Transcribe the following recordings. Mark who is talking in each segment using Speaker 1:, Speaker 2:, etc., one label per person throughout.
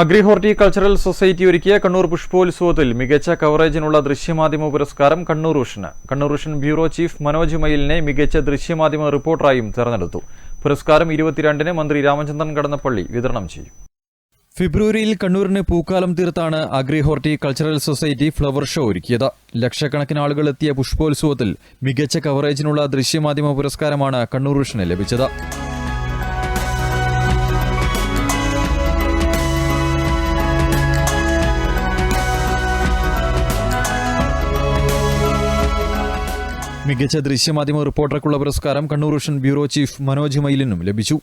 Speaker 1: Agri horticultural society ഒരുക്കിയ കണ്ണൂർ പുഷ്പോത്സവത്തിൽ മികച്ച കവറേജിനുള്ള ദൃശ്യമാധ്യമ പുരസ്കാരം കണ്ണൂർ വിഷന് Kannur Vision bureau chief Manoj മയിലിനെ മികച്ച ദൃശ്യമാധ്യമ റിപ്പോർട്ടറായും തെരഞ്ഞെടുത്തു. പുരസ്കാരം ഇരുപത്തിരണ്ടിന് മന്ത്രി രാമചന്ദ്രൻ കടന്നപ്പള്ളി വിതരണം ചെയ്യും. ഫെബ്രുവരിയിൽ കണ്ണൂരിന് പൂക്കാലം തീർത്താണ് agri horticultural society flower show ഒരുക്കിയത്. ലക്ഷക്കണക്കിന് ആളുകൾ എത്തിയ പുഷ്പോത്സവത്തിൽ മികച്ച കവറേജിനുള്ള ദൃശ്യമാധ്യമ പുരസ്കാരമാണ് കണ്ണൂർ വിഷന് ലഭിച്ചത്. മികച്ച ദൃശ്യമാധ്യമ റിപ്പോർട്ടർക്കുള്ള പുരസ്കാരം Kannur Vision bureau chief Manoj മൈലിനും ലഭിച്ചു.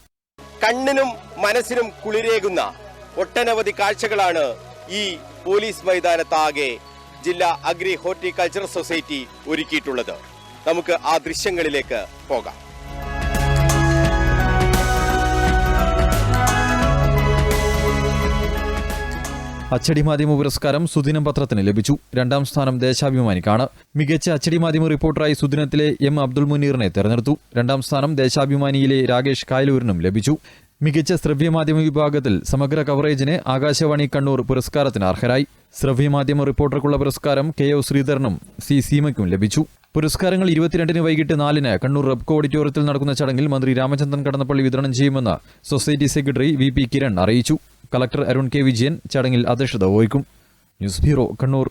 Speaker 2: കണ്ണിനും മനസ്സിനും കുളിരേകുന്ന ഒട്ടനവധി കാഴ്ചകളാണ് ഈ പോലീസ് മൈതാനത്താകെ ജില്ലാ അഗ്രി ഹോർട്ടിക്കൾച്ചർ സൊസൈറ്റി ഒരുക്കിയിട്ടുള്ളത്. നമുക്ക് ആ ദൃശ്യങ്ങളിലേക്ക് പോകാം.
Speaker 1: അച്ചടി മാധ്യമ പുരസ്കാരം സുദിനം പത്രത്തിന് ലഭിച്ചു. രണ്ടാം സ്ഥാനം ദേശാഭിമാനിക്കാണ്. മികച്ച അച്ചടി മാധ്യമ റിപ്പോർട്ടറായി സുദിനത്തിലെ എം അബ്ദുൾ മുനീറിനെ തെരഞ്ഞെടുത്തു. രണ്ടാം സ്ഥാനം ദേശാഭിമാനിയിലെ രാകേഷ് കായലൂരിനും ലഭിച്ചു. മികച്ച ശ്രവ്യമാധ്യമ വിഭാഗത്തിൽ സമഗ്ര കവറേജിന് ആകാശവാണി കണ്ണൂർ പുരസ്കാരത്തിന് അർഹരായി. ശ്രവ്യമാധ്യമ റിപ്പോർട്ടർക്കുള്ള പുരസ്കാരം കെ ഒ ശ്രീധരനും സി സീമയ്ക്കും ലഭിച്ചു. പുരസ്കാരങ്ങൾ ഇരുപത്തിരണ്ടിന് വൈകിട്ട് നാലിന് കണ്ണൂർ റബ്കോ ഓഡിറ്റോറിയത്തിൽ നടക്കുന്ന ചടങ്ങിൽ മന്ത്രി രാമചന്ദ്രൻ കടന്നപ്പള്ളി വിതരണം ചെയ്യുമെന്ന് society secretary V P Kiran അറിയിച്ചു. കളക്ടർ അരുൺ കെ വിജയൻ ചടങ്ങിൽ അധ്യക്ഷത വഹിക്കും. News bureau Kannur.